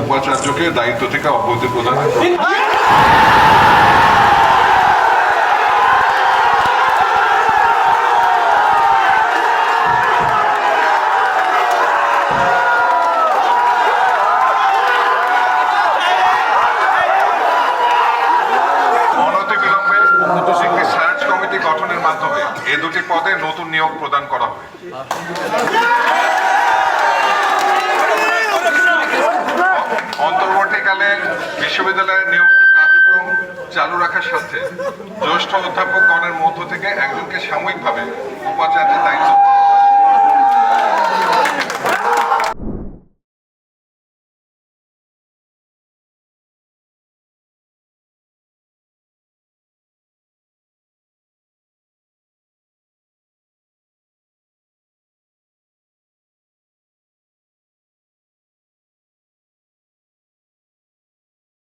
উপাচার্যকে দায়িত্ব থেকে অব্যাহতি প্রদান মাধ্যমে এ দুটি পদে নতুন নিয়োগ প্রদান করা হবে। অন্তর্বর্তীকালে বিশ্ববিদ্যালয়ের নিয়োগ কার্যক্রম চালু রাখার সাথে জ্যেষ্ঠ অধ্যাপকগণের মধ্য থেকে একজনকে সাময়িকভাবে উপাচার্যের দায়িত্ব